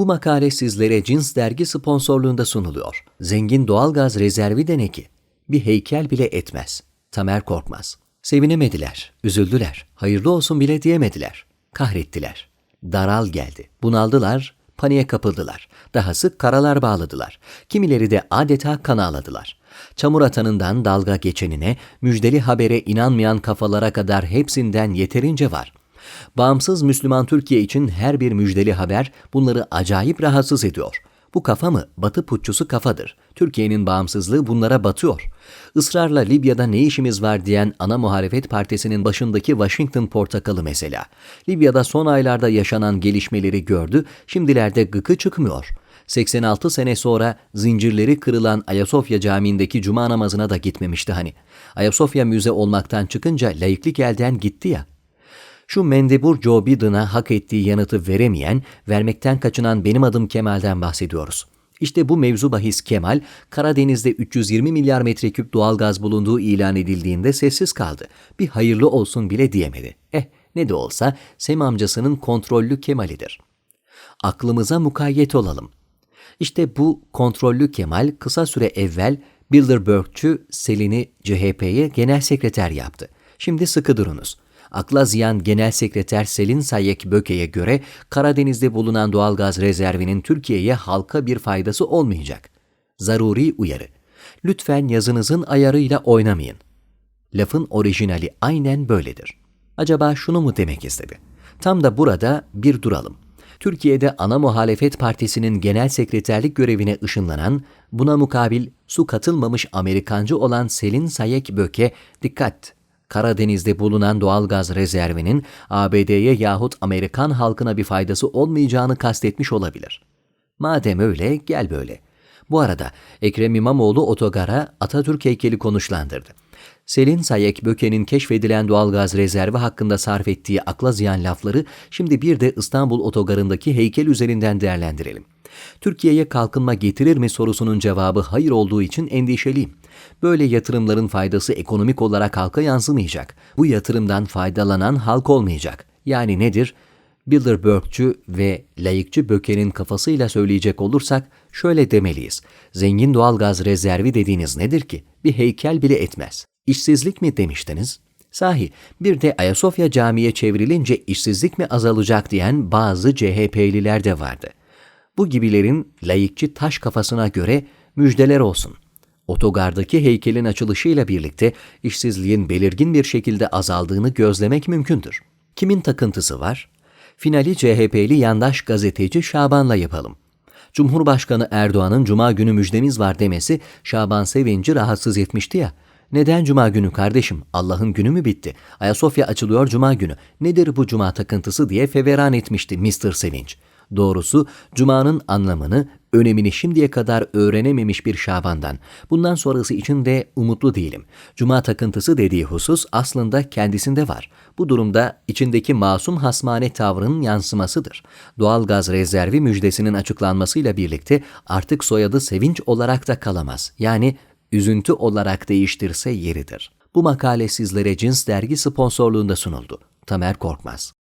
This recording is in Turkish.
Bu makale sizlere Cins Dergi sponsorluğunda sunuluyor. Zengin doğalgaz rezervi de ne ki? Bir heykel bile etmez. Tamer Korkmaz. Sevinemediler, üzüldüler, hayırlı olsun bile diyemediler. Kahrettiler. Daral geldi. Bunaldılar, paniğe kapıldılar. Dahası karalar bağladılar. Kimileri de adeta kan ağladılar. Çamur atanından dalga geçenine, müjdeli habere inanmayan kafalara kadar hepsinden yeterince var. Bağımsız Müslüman Türkiye için her bir müjdeli haber bunları acayip rahatsız ediyor. Bu kafa mı? Batı putçusu kafadır. Türkiye'nin bağımsızlığı bunlara batıyor. Israrla Libya'da ne işimiz var diyen ana muhalefet partisinin başındaki Washington portakalı mesela. Libya'da son aylarda yaşanan gelişmeleri gördü, şimdilerde gıkı çıkmıyor. 86 sene sonra zincirleri kırılan Ayasofya Camii'ndeki cuma namazına da gitmemişti hani. Ayasofya müze olmaktan çıkınca laiklik elden gitti ya. Şu mendebur Joe Biden'a hak ettiği yanıtı veremeyen, vermekten kaçınan benim adım Kemal'den bahsediyoruz. İşte bu mevzu bahis Kemal, Karadeniz'de 320 milyar metreküp doğalgaz bulunduğu ilan edildiğinde sessiz kaldı. Bir hayırlı olsun bile diyemedi. Eh, ne de olsa Sem amcasının kontrollü Kemal'idir. Aklımıza mukayyet olalım. İşte bu kontrollü Kemal kısa süre evvel Bilderbergçü Selin'i CHP'ye genel sekreter yaptı. Şimdi sıkı durunuz. Akla ziyan Genel Sekreter Selin Sayek Böke'ye göre Karadeniz'de bulunan doğalgaz rezervinin Türkiye'ye halka bir faydası olmayacak. Zaruri uyarı. Lütfen yazınızın ayarıyla oynamayın. Lafın orijinali aynen böyledir. Acaba şunu mu demek istedi? Tam da burada bir duralım. Türkiye'de ana muhalefet partisinin genel sekreterlik görevine ışınlanan, buna mukabil su katılmamış Amerikancı olan Selin Sayek Böke, dikkat Karadeniz'de bulunan doğal gaz rezervinin ABD'ye yahut Amerikan halkına bir faydası olmayacağını kastetmiş olabilir. Madem öyle gel böyle. Bu arada Ekrem İmamoğlu otogara Atatürk heykeli konuşlandırdı. Selin Sayek Böke'nin keşfedilen doğalgaz rezervi hakkında sarf ettiği akla ziyan lafları şimdi bir de İstanbul otogarındaki heykel üzerinden değerlendirelim. Türkiye'ye kalkınma getirir mi sorusunun cevabı hayır olduğu için endişeliyim. Böyle yatırımların faydası ekonomik olarak halka yansımayacak. Bu yatırımdan faydalanan halk olmayacak. Yani nedir? Bilderbergçü ve layıkçı Böke'nin kafasıyla söyleyecek olursak şöyle demeliyiz. Zengin doğalgaz rezervi dediğiniz nedir ki? Bir heykel bile etmez. İşsizlik mi demiştiniz? Sahi bir de Ayasofya Camii'ye çevrilince işsizlik mi azalacak diyen bazı CHP'liler de vardı. Bu gibilerin layıkçı taş kafasına göre müjdeler olsun. Otogardaki heykelin açılışıyla birlikte işsizliğin belirgin bir şekilde azaldığını gözlemek mümkündür. Kimin takıntısı var? Finali CHP'li yandaş gazeteci Şaban'la yapalım. Cumhurbaşkanı Erdoğan'ın cuma günü müjdemiz var demesi Şaban Sevinci rahatsız etmişti ya. Neden cuma günü kardeşim? Allah'ın günü mü bitti? Ayasofya açılıyor cuma günü. Nedir bu cuma takıntısı diye feveran etmişti Mr. Sevinç. Doğrusu Cuma'nın anlamını, önemini şimdiye kadar öğrenememiş bir Şaban'dan. Bundan sonrası için de umutlu değilim. Cuma takıntısı dediği husus aslında kendisinde var. Bu durumda içindeki masum hasmane tavrının yansımasıdır. Doğal gaz rezervi müjdesinin açıklanmasıyla birlikte artık soyadı sevinç olarak da kalamaz. Yani üzüntü olarak değiştirse yeridir. Bu makale sizlere Cins Dergi sponsorluğunda sunuldu. Tamer Korkmaz